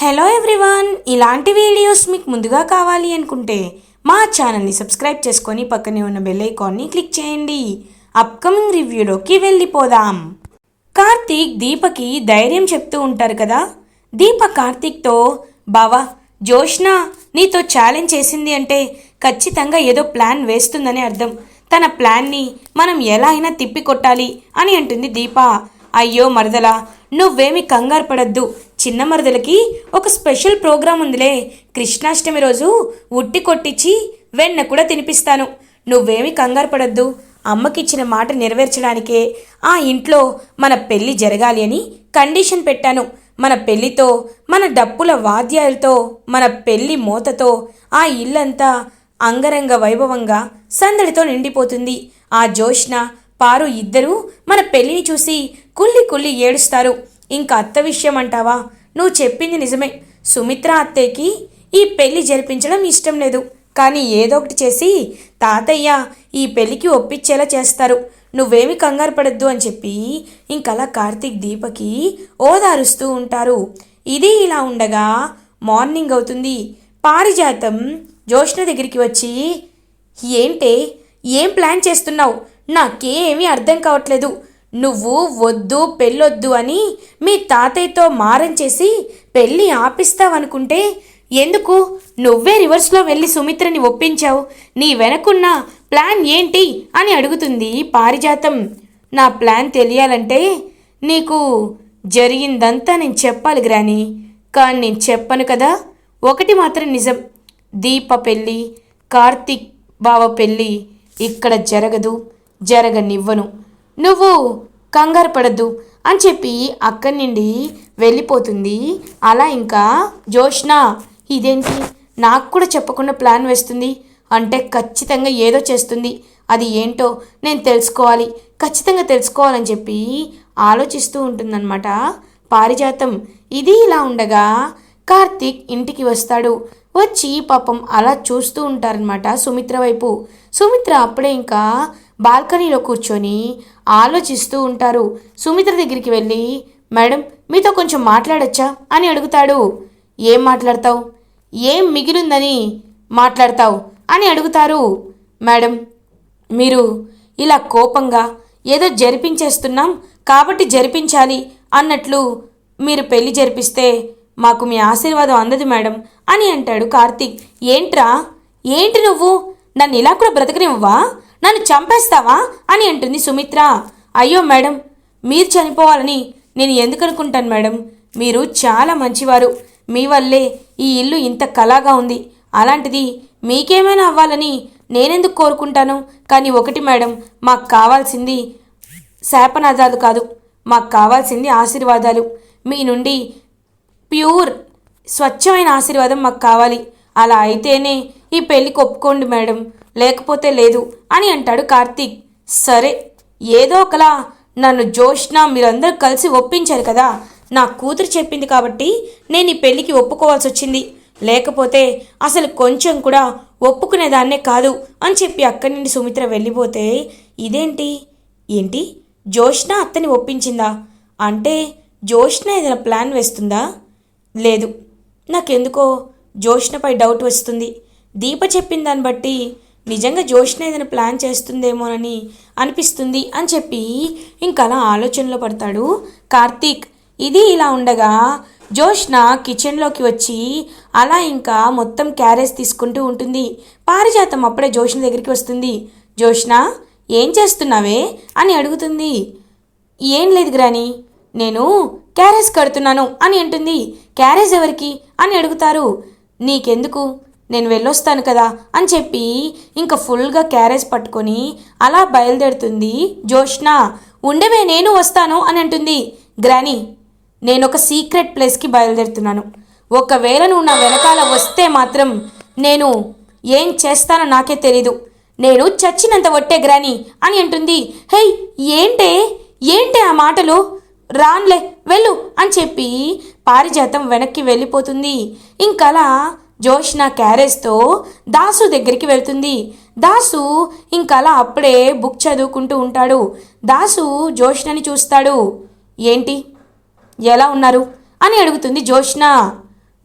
Hello everyone ఇలాంటి videos మీకు ముందుగా కావాలి అనుకుంటే మా ఛానల్ని సబ్స్క్రైబ్ చేసుకొని పక్కనే ఉన్న బెల్ ఐకాన్ని క్లిక్ చేయండి. అప్కమింగ్ రివ్యూలోకి వెళ్ళిపోదాం. కార్తీక్ దీపకి ధైర్యం చెప్తూ ఉంటారు కదా? దీప కార్తీక్తో బావా జోష్న నీతో ఛాలెంజ్ చేసింది అంటే ఖచ్చితంగా ఏదో ప్లాన్ వేస్తుందని అర్థం. తన ప్లాన్ని మనం ఎలా అయినా తిప్పికొట్టాలి అని అంటుంది దీప. అయ్యో మరదలా నువ్వేమి కంగారు పడద్దు. చిన్న మరదలకి ఒక స్పెషల్ ప్రోగ్రాం ఉందిలే. కృష్ణాష్టమి రోజు ఉట్టి కొట్టించి వెన్న కూడా తినిపిస్తాను. నువ్వేమి కంగారు పడద్దు. అమ్మకిచ్చిన మాట నెరవేర్చడానికే ఆ ఇంట్లో మన పెళ్ళి జరగాలి అని కండిషన్ పెట్టాను. మన పెళ్ళితో మన డప్పుల వాద్యాలతో మన పెళ్ళి మోతతో ఆ ఇల్లంతా అంగరంగ వైభవంగా సందడితో నిండిపోతుంది. ఆ జోష్న పారు ఇద్దరూ మన పెళ్ళిని చూసి కుల్లి కుల్లి ఏడుస్తారు. ఇంకా అత్త విషయం అంటావా? నువ్వు చెప్పింది నిజమే. సుమిత్ర అత్తయ్యకి ఈ పెళ్ళి జరిపించడం ఇష్టం లేదు. కానీ ఏదో ఒకటి చేసి తాతయ్య ఈ పెళ్ళికి ఒప్పించేలా చేస్తారు. నువ్వేమి కంగారు పడద్దు అని చెప్పి ఇంకలా కార్తీక్ దీపకి ఓదారుస్తూ ఉంటారు. ఇది ఇలా ఉండగా మార్నింగ్ అవుతుంది. పారిజాతం జోష్ణ దగ్గరికి వచ్చి ఏంటే? ఏం ప్లాన్ చేస్తున్నావు? నాకేమీ అర్థం కావట్లేదు. నువ్వు వద్దు పెళ్ళొద్దు అని మీ తాతయ్యతో మారం చేసి పెళ్ళి ఆపిస్తావనుకుంటే ఎందుకు? నువ్వే రివర్స్లో వెళ్ళి సుమిత్రని ఒప్పించావు. నీ వెనకున్న ప్లాన్ ఏంటి అని అడుగుతుంది పారిజాతం. నా ప్లాన్ తెలియాలంటే నీకు జరిగిందంతా నేను చెప్పాలి గ్రాని. కానీ నేను చెప్పను కదా. ఒకటి మాత్రం నిజం. దీప పెళ్ళి కార్తీక్ బావ పెళ్ళి ఇక్కడ జరగదు జరగనివ్వను. నువ్వు కంగారు పడద్దు అని చెప్పి అక్కడి నుండి వెళ్ళిపోతుంది. అలా ఇంకా జోష్న ఇదేంటి? నాకు కూడా చెప్పకుండా ప్లాన్ వేస్తుంది. అంటే ఖచ్చితంగా ఏదో చేస్తుంది. అది ఏంటో నేను తెలుసుకోవాలి. ఖచ్చితంగా తెలుసుకోవాలని చెప్పి ఆలోచిస్తూ ఉంటుందన్నమాట. పారిజాతం. ఇది ఇలా ఉండగా కార్తీక్ ఇంటికి వస్తాడు. వచ్చి పాపం అలా చూస్తూ ఉంటారనమాట సుమిత్ర వైపు. సుమిత్ర అప్పుడే ఇంకా బాల్కనీలో కూర్చొని ఆలోచిస్తూ ఉంటారు. సుమిత్ర దగ్గరికి వెళ్ళి మేడం మీతో కొంచెం మాట్లాడొచ్చా? అని అడుగుతాడు. ఏం మాట్లాడతావు? ఏం మిగిలిందని మాట్లాడతావు? అని అడుగుతారు. మేడం మీరు ఇలా కోపంగా ఏదో జరిపించేస్తున్నాం కాబట్టి జరిపించాలి అన్నట్లు మీరు పెళ్ళి జరిపిస్తే మాకు మీ ఆశీర్వాదం అందదు మేడం అని అంటాడు కార్తీక్. ఏంట్రా? ఏంటి నువ్వు? నన్ను ఇలా కూడా బ్రతకనివ్వవా? నన్ను చంపేస్తావా? అని అంటుంది సుమిత్ర. అయ్యో మేడం మీరు చనిపోవాలని నేను ఎందుకు అనుకుంటాను మేడం? మీరు చాలా మంచివారు. మీ వల్లే ఈ ఇల్లు ఇంత కళగా ఉంది. అలాంటిది మీకేమైనా అవ్వాలని నేనెందుకు కోరుకుంటాను? కానీ ఒకటి మేడం మాకు కావాల్సింది శాపనాదాలు కాదు. మాకు కావాల్సింది ఆశీర్వాదాలు. మీ నుండి ప్యూర్ స్వచ్ఛమైన ఆశీర్వాదం మాకు కావాలి. అలా అయితేనే ఈ పెళ్ళికి ఒప్పుకోండి మేడం. లేకపోతే లేదు అని అంటాడు కార్తీక్. సరే ఏదో ఒకలా నన్ను జోష్న మీరందరూ కలిసి ఒప్పించారు కదా. నా కూతురు చెప్పింది కాబట్టి నేను ఈ పెళ్ళికి ఒప్పుకోవాల్సి వచ్చింది. లేకపోతే అసలు కొంచెం కూడా ఒప్పుకునేదాన్నే కాదు అని చెప్పి అక్కడి నుండి సుమిత్ర వెళ్ళిపోతే ఇదేంటి? ఏంటి? జోష్న అత్తని ఒప్పించిందా? అంటే జోష్న ఏదైనా ప్లాన్ వేస్తుందా? లేదు. నాకెందుకో జోష్నపై డౌట్ వస్తుంది. దీప చెప్పిన దాన్ని బట్టి నిజంగా జోష్న ఏదైనా ప్లాన్ చేస్తుందేమోనని అనిపిస్తుంది అని చెప్పి ఇంకా అలా ఆలోచనలో పడతాడు కార్తీక్. ఇది ఇలా ఉండగా జోష్న కిచెన్లోకి వచ్చి అలా ఇంకా మొత్తం క్యారేజ్ తీసుకుంటూ ఉంటుంది. పారిజాతం అప్పుడే జోష్న దగ్గరికి వస్తుంది. జోష్న ఏం చేస్తున్నావే? అని అడుగుతుంది. ఏం లేదు గ్రాని నేను క్యారేజ్ కడుతున్నాను అని అంటుంది. క్యారేజ్ ఎవరికి? అని అడుగుతారు. నీకెందుకు? నేను వెళ్ళొస్తాను కదా అని చెప్పి ఇంకా ఫుల్గా క్యారేజ్ పట్టుకొని అలా బయలుదేరుతుంది జోష్న ఉండవే నేను వస్తాను అని అంటుంది గ్రానీ. నేను ఒక సీక్రెట్ ప్లేస్కి బయలుదేరుతున్నాను. ఒకవేళ నువ్వు నా వెనకాల వస్తే మాత్రం నేను ఏం చేస్తానో నాకే తెలీదు. నేను చచ్చినంత ఒట్టే గ్రాని అని అంటుంది. హే ఏంటే? ఏంటే ఆ మాటలు? రాన్లే వెళ్ళు అని చెప్పి పారిజాతం వెనక్కి వెళ్ళిపోతుంది. ఇంకలా జోష్న క్యారేజ్తో దాసు దగ్గరికి వెళ్తుంది. దాసు ఇంకలా అప్పుడే బుక్ చదువుకుంటూ ఉంటాడు. దాసు జోష్నని చూస్తాడు. ఏంటి? ఎలా ఉన్నారు? అని అడుగుతుంది జోష్న.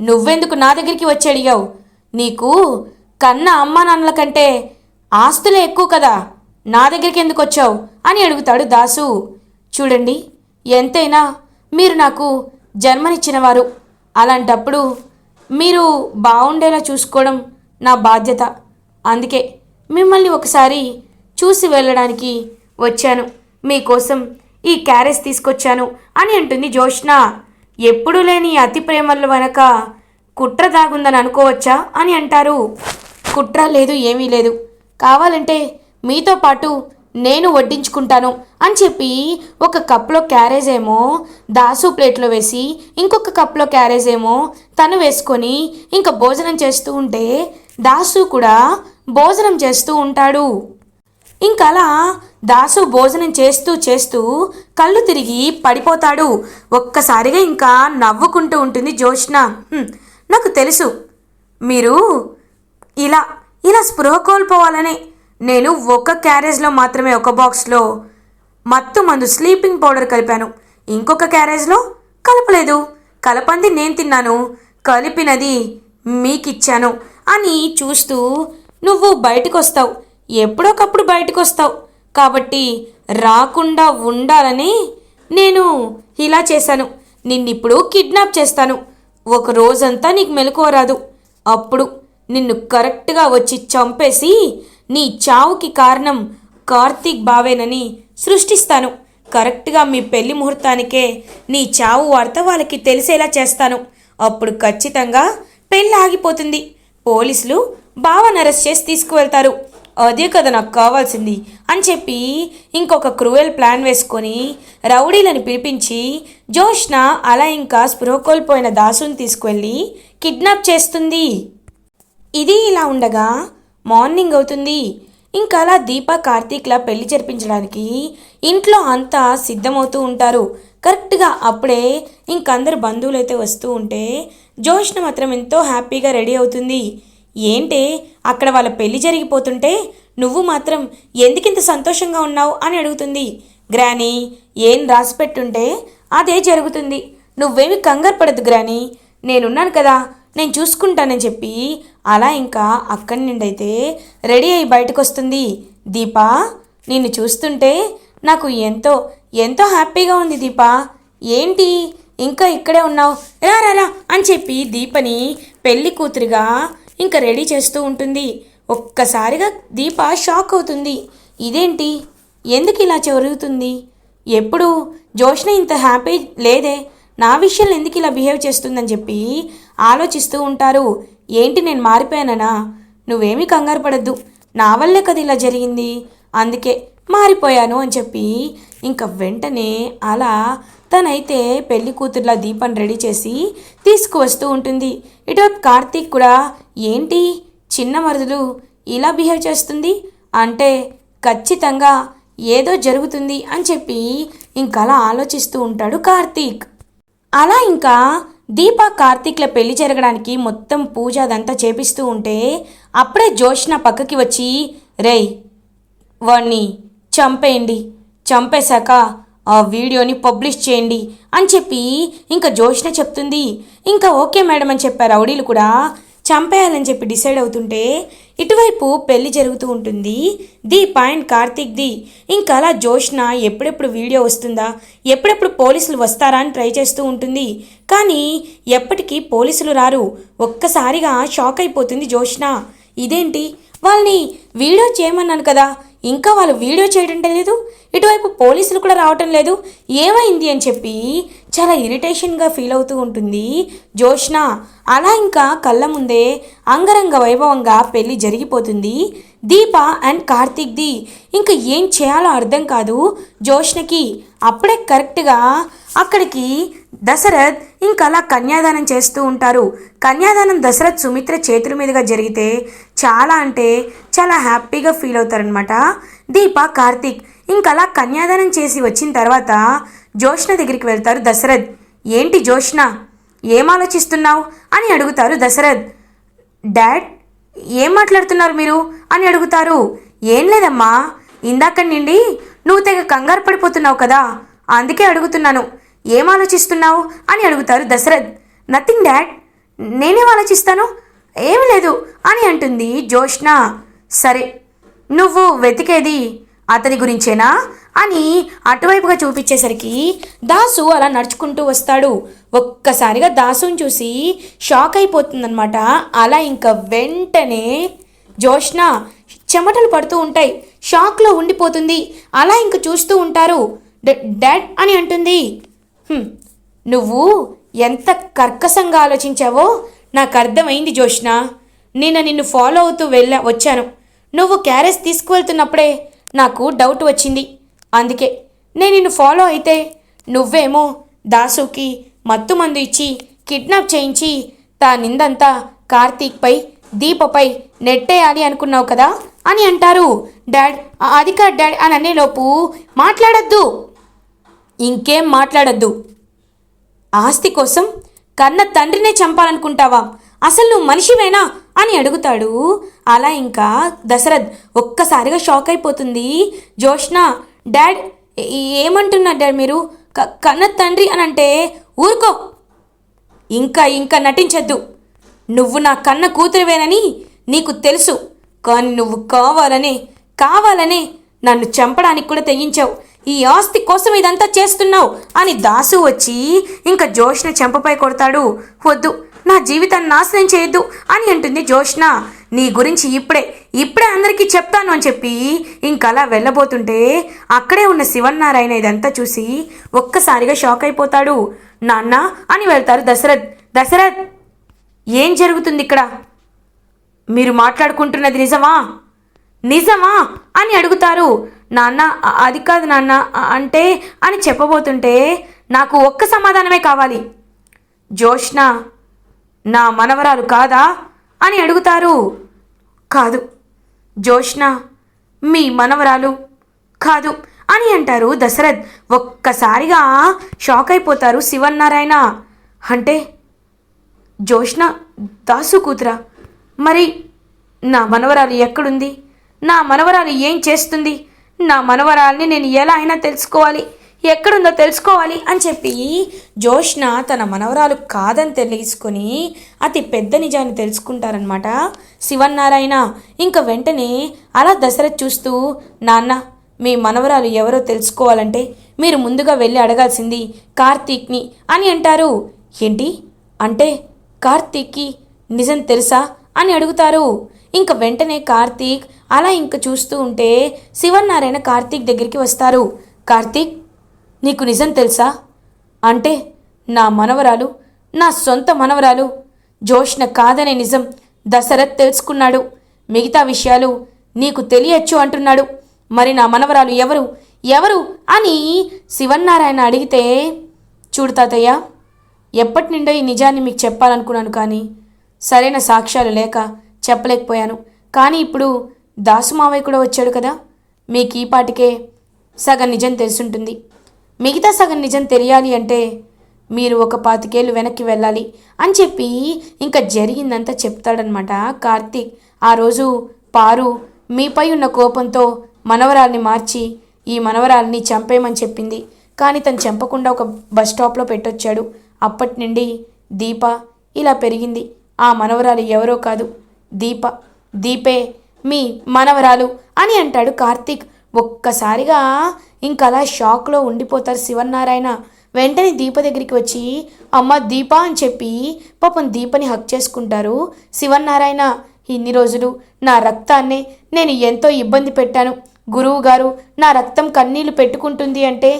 నువ్వెందుకు నా దగ్గరికి వచ్చి అడిగావు? నీకు కన్న అమ్మ నాన్నల కంటే ఆస్తులే ఎక్కువ కదా. నా దగ్గరికి ఎందుకు వచ్చావు? అని అడుగుతాడు దాసు. చూడండి ఎంతైనా మీరు నాకు జన్మనిచ్చినవారు. అలాంటప్పుడు మీరు బాగుండేలా చూసుకోవడం నా బాధ్యత. అందుకే మిమ్మల్ని ఒకసారి చూసి వెళ్ళడానికి వచ్చాను. మీకోసం ఈ క్యారేజ్ తీసుకొచ్చాను అని అంటుంది జోష్న ఎప్పుడూ లేని అతి ప్రేమల వెనక కుట్ర దాగుందని అనుకోవచ్చా అని అంటారు. కుట్ర లేదు ఏమీ లేదు. కావాలంటే మీతో పాటు నేను వడ్డించుకుంటాను అని చెప్పి ఒక కప్లో క్యారేజ్ ఏమో దాసు ప్లేట్లో వేసి ఇంకొక కప్లో క్యారేజ్ ఏమో తను వేసుకొని ఇంకా భోజనం చేస్తూ ఉంటే దాసు కూడా భోజనం చేస్తూ ఉంటాడు. ఇంకలా దాసు భోజనం చేస్తూ చేస్తూ కళ్ళు తిరిగి పడిపోతాడు. ఒక్కసారిగా ఇంకా నవ్వుకుంటూ ఉంటుంది జోష్న నాకు తెలుసు. మీరు ఇలా ఇలా స్పృహ కోల్పోవాలనే. నేను ఒక క్యారేజ్లో మాత్రమే ఒక బాక్స్లో మత్తు మందు స్లీపింగ్ పౌడర్ కలిపాను. ఇంకొక క్యారేజ్లో కలపలేదు. కలపంది నేను తిన్నాను. కలిపినది మీకిచ్చాను అని చూస్తూ నువ్వు బయటకు వస్తావు ఎప్పుడొకప్పుడు బయటకు వస్తావు కాబట్టి రాకుండా ఉండాలని నేను ఇలా చేశాను. నిన్నిప్పుడు కిడ్నాప్ చేస్తాను. ఒక రోజంతా నీకు మెలుకోరాదు అప్పుడు నిన్ను కరెక్ట్గా వచ్చి చంపేసి నీ చావుకి కారణం కార్తీక్ బావేనని సృష్టిస్తాను. కరెక్ట్గా మీ పెళ్ళి ముహూర్తానికే నీ చావు వార్త వాళ్ళకి తెలిసేలా చేస్తాను. అప్పుడు ఖచ్చితంగా పెళ్ళి ఆగిపోతుంది. పోలీసులు బావన్ అరెస్ట్ చేసి తీసుకువెళ్తారు. అదే కదా నాకు కావాల్సింది అని చెప్పి ఇంకొక క్రూయల్ ప్లాన్ వేసుకొని రౌడీలను పిలిపించి జోష్న అలా ఇంకా స్పృహ కోల్పోయిన దాసుని తీసుకువెళ్ళి కిడ్నాప్ చేస్తుంది. ఇది ఇలా ఉండగా మార్నింగ్ అవుతుంది. ఇంకా అలా దీప కార్తీక్ల పెళ్ళి జరిపించడానికి ఇంట్లో అంతా సిద్ధమవుతూ ఉంటారు. కరెక్ట్గా అప్పుడే ఇంకందరు బంధువులు అయితే వస్తూ ఉంటే జోష్న మాత్రం ఎంతో హ్యాపీగా రెడీ అవుతుంది. ఏంటే? అక్కడ వాళ్ళ పెళ్ళి జరిగిపోతుంటే నువ్వు మాత్రం ఎందుకింత సంతోషంగా ఉన్నావు అని అడుగుతుంది. గ్రానీ ఏం రాసి పెట్టుంటే అదే జరుగుతుంది. నువ్వేమి కంగారు పడద్దు గ్రానీ. నేనున్నాను కదా నేను చూసుకుంటానని చెప్పి అలా ఇంకా అక్కడి నుండి అయితే రెడీ అయి బయటకు వస్తుంది దీపా నిన్ను చూస్తుంటే నాకు ఎంతో ఎంతో హ్యాపీగా ఉంది దీప. ఏంటి? ఇంకా ఇక్కడే ఉన్నావు. రా రా రా అని చెప్పి దీపని పెళ్ళి కూతురిగా ఇంకా రెడీ చేస్తూ ఉంటుంది. ఒక్కసారిగా దీప షాక్ అవుతుంది. ఇదేంటి? ఎందుకు ఇలా జరుగుతుంది? ఎప్పుడు? జోష్న ఇంత హ్యాపీ లేదే. నా విషయంలో ఎందుకు ఇలా బిహేవ్ చేస్తుందని చెప్పి ఆలోచిస్తూ ఉంటారు. ఏంటి నేను మారిపోయానా నువ్వేమీ కంగారు పడద్దు. నా వల్లే కదా ఇలా జరిగింది. అందుకే మారిపోయాను అని చెప్పి ఇంకా వెంటనే అలా తనైతే పెళ్ళి కూతుర్లా దీపం రెడీ చేసి తీసుకువస్తూ ఉంటుంది. ఇటువైపు కార్తీక్ కూడా ఏంటి చిన్న మరుదులు ఇలా బిహేవ్ చేస్తుంది? అంటే ఖచ్చితంగా ఏదో జరుగుతుంది అని చెప్పి ఇంకలా ఆలోచిస్తూ ఉంటాడు కార్తీక్. అలా ఇంకా దీప కార్తీక్ల పెళ్ళి జరగడానికి మొత్తం పూజ అదంతా చేపిస్తూ ఉంటే అప్పుడే జోష్న పక్కకి వచ్చి రేయ్ వాణ్ణి చంపేయండి. చంపేశాక ఆ వీడియోని పబ్లిష్ చేయండి అని చెప్పి ఇంకా జోష్న చెప్తుంది. ఇంకా ఓకే మేడం అని చెప్పారు రౌడీలు కూడా చంపేయాలని చెప్పి డిసైడ్ అవుతుంటే ఇటువైపు పెళ్ళి జరుగుతూ ఉంటుంది. దీప్ అండ్ కార్తీక్ ది. ఇంకా అలా జోష్న ఎప్పుడెప్పుడు వీడియో వస్తుందా? ఎప్పుడెప్పుడు పోలీసులు వస్తారా అని ట్రై చేస్తూ ఉంటుంది. కానీ ఎప్పటికీ పోలీసులు రారు. ఒక్కసారిగా షాక్ అయిపోతుంది జోష్న. ఇదేంటి? వాళ్ళని వీడియో చేయమన్నాను కదా. ఇంకా వాళ్ళు వీడియో చేయడం లేదు ఇటువైపు పోలీసులు కూడా రావటం లేదు. ఏమైంది అని చెప్పి చాలా ఇరిటేషన్గా ఫీల్ అవుతూ ఉంటుంది జోష్న అలా ఇంకా కళ్ళ ముందే అంగరంగ వైభవంగా పెళ్ళి జరిగిపోతుంది. దీప అండ్ కార్తీక్ది ఇంకా ఏం చేయాలో అర్థం కాదు జోష్నకి అప్పుడే కరెక్ట్గా అక్కడికి దశరథ్ ఇంకా అలా కన్యాదానం చేస్తూ ఉంటారు. కన్యాదానం దశరథ్ సుమిత్ర చేతుల మీదుగా జరిగితే చాలా అంటే చాలా హ్యాపీగా ఫీల్ అవుతారనమాట దీప కార్తీక్ ఇంకా అలా కన్యాదానం చేసి వచ్చిన తర్వాత జోష్న దగ్గరికి వెళ్తారు దశరథ్. ఏంటి జోష్ణ ఏం ఆలోచిస్తున్నావు? అని అడుగుతారు దశరథ్. డాడ్ ఏం మాట్లాడుతున్నారు మీరు? అని అడుగుతారు. ఏం లేదమ్మా ఇందాక నుండి నువ్వు తెగ కంగారు పడిపోతున్నావు కదా. అందుకే అడుగుతున్నాను ఏం ఆలోచిస్తున్నావు? అని అడుగుతారు దశరథ్. Nothing dad. నేనేం ఆలోచిస్తాను? ఏమి లేదు అని అంటుంది జోష్న సరే నువ్వు వెతికేది అతని గురించేనా? అని అటువైపుగా చూపించేసరికి దాసు అలా నడుచుకుంటూ వస్తాడు. ఒక్కసారిగా దాసుని చూసి షాక్ అయిపోతుందనమాట అలా ఇంకా వెంటనే జోష్న చెమటలు పడుతూ ఉంటాయి. షాక్లో ఉండిపోతుంది. అలా ఇంక చూస్తూ ఉంటారు. డాడ్ అని అంటుంది. నువ్వు ఎంత కర్కశంగా ఆలోచించావో నాకు అర్థమైంది జోష్న నిన్న నిన్ను ఫాలో అవుతూ వెళ్ళా వచ్చాను. నువ్వు క్యారేజ్ తీసుకువెళ్తున్నప్పుడే నాకు డౌట్ వచ్చింది. అందుకే నేను నిన్ను ఫాలో అయితే నువ్వేమో దాసుకి మత్తు మందు ఇచ్చి కిడ్నాప్ చేయించి తా నిందంతా కార్తీక్పై దీపపై నెట్టేయాలి అనుకున్నావు కదా? అని అంటారు. డాడ్ అది కాదు డాడ్ అని అనేలోపు మాట్లాడద్దు. ఇంకేం మాట్లాడద్దు? ఆస్తి కోసం కన్న తండ్రినే చంపాలనుకుంటావా? అసలు నువ్వు మనిషివేనా? అని అడుగుతాడు. అలా ఇంకా దశరథ్ ఒక్కసారిగా షాక్ అయిపోతుంది. జోష్న డాడ్ ఏమంటున్నారు డాడ్ మీరు? క- కన్న తండ్రి అని అంటే ఊరుకో. ఇంకా ఇంకా నటించద్దు. నువ్వు నా కన్న కూతురువేనని నీకు తెలుసు. కానీ నువ్వు కావాలనే కావాలనే నన్ను చంపడానికి కూడా తెగించావు. ఈ ఆస్తి కోసం ఇదంతా చేస్తున్నావు అని దాసు వచ్చి ఇంకా జోష్న చెంపపై కొడతాడు. వద్దు నా జీవితాన్ని నాశనం చేయొద్దు అని అంటుంది జోష్న నీ గురించి ఇప్పుడే ఇప్పుడే అందరికీ చెప్తాను అని చెప్పి ఇంకలా వెళ్ళబోతుంటే అక్కడే ఉన్న శివన్నారాయణ ఇదంతా చూసి ఒక్కసారిగా షాక్ అయిపోతాడు. నాన్న అని వెళ్తారు దశరథ్. దశరథ్! ఏం జరుగుతుంది ఇక్కడ మీరు మాట్లాడుకుంటున్నది నిజమా? నిజమా? అని అడుగుతారు. నాన్న అది కాదు నాన్న అంటే అని చెప్పబోతుంటే నాకు ఒక్క సమాధానమే కావాలి. జోష్న నా మనవరాలు కాదా? అని అడుగుతారు. కాదు. జోష్న మీ మనవరాలు కాదు అని అంటారు దశరథ్. ఒక్కసారిగా షాక్ అయిపోతారు శివన్నారాయణ. అంటే జోష్న దాసు కూతురా మరి నా మనవరాలు ఎక్కడుంది? నా మనవరాలు ఏం చేస్తుంది? నా మనవరాల్ని నేను ఎలా అయినా తెలుసుకోవాలి ఎక్కడుందో తెలుసుకోవాలి అని చెప్పి జోష్న తన మనవరాలు కాదని తెలుసుకొని అతి పెద్ద నిజాన్ని తెలుసుకుంటారనమాట శివన్నారాయణ ఇంకా వెంటనే అలా దశరథ్ చూస్తూ నాన్న మీ మనవరాలు ఎవరో తెలుసుకోవాలంటే మీరు ముందుగా వెళ్ళి అడగాల్సింది కార్తీక్ని అని అంటారు. ఏంటి? అంటే కార్తీక్కి నిజం తెలుసా అని అడుగుతారు. ఇంక వెంటనే కార్తీక్ అలా ఇంక చూస్తూ ఉంటే శివన్నారాయణ కార్తీక్ దగ్గరికి వస్తారు. కార్తీక్ నీకు నిజం తెలుసా? అంటే నా మనవరాలు నా సొంత మనవరాలు జోష్న కాదనే నిజం దశరథ్ తెలుసుకున్నాడు. మిగతా విషయాలు నీకు తెలియచ్చు అంటున్నాడు. మరి నా మనవరాలు ఎవరు? ఎవరు? అని శివన్నారాయణ అడిగితే చూడు తాతయ్య ఎప్పటి నుండో ఈ నిజాన్ని మీకు చెప్పాలనుకున్నాను కానీ సరైన సాక్ష్యాలు లేక చెప్పలేకపోయాను. కానీ ఇప్పుడు దాసు మావయ్య కూడా వచ్చాడు కదా. మీకు ఈ పాటికే సగం నిజం తెలుసుంటుంది. మిగతా సగం నిజం తెలియాలి అంటే మీరు ఒక పాతికేళ్ళు వెనక్కి వెళ్ళాలి అని చెప్పి ఇంకా జరిగిందంతా చెప్తాడనమాట కార్తీక్. ఆ రోజు పారు మీపై ఉన్న కోపంతో మనవరాల్ని మార్చి ఈ మనవరాల్ని చంపేయమని చెప్పింది. కానీ తను చంపకుండా ఒక బస్ స్టాప్లో పెట్టొచ్చాడు. అప్పటి నుండి దీప ఇలా పెరిగింది. ఆ మనవరాలు ఎవరో కాదు. దీప దీపే మీ మనవరాలు అని అంటాడు కార్తీక్. ఒక్కసారిగా ఇంకలా షాక్లో ఉండిపోతారు శివన్నారాయణ. వెంటనే దీప దగ్గరికి వచ్చి అమ్మ దీప అని చెప్పి పాపం దీపని హక్ చేసుకుంటారు శివన్నారాయణ. ఇన్ని రోజులు నా రక్తాన్ని నేను ఎంతో ఇబ్బంది పెట్టాను. గురువు గారు నా రక్తం కన్నీళ్ళు పెట్టుకుంటుంది అంటే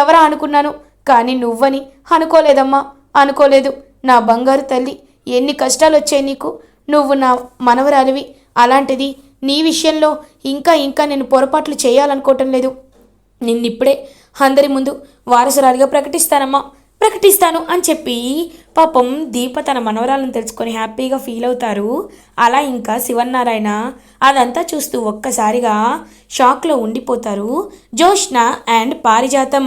ఎవరా అనుకున్నాను? కానీ నువ్వని అనుకోలేదమ్మా. అనుకోలేదు. నా బంగారు తల్లి ఎన్ని కష్టాలు వచ్చాయి నీకు? నువ్వు నా మనవరాలివి. అలాంటిది నీ విషయంలో ఇంకా ఇంకా నేను పొరపాట్లు చేయాలనుకోవటం లేదు. నిన్నిప్పుడే అందరి ముందు వారసురాలిగా ప్రకటిస్తానమ్మా. ప్రకటిస్తాను అని చెప్పి పాపం దీప తన మనవరాలను తెలుసుకొని హ్యాపీగా ఫీల్ అవుతారు. అలా ఇంకా శివన్నారాయణ అదంతా చూస్తూ ఒక్కసారిగా షాక్లో ఉండిపోతారు. జోష్న అండ్ పారిజాతం.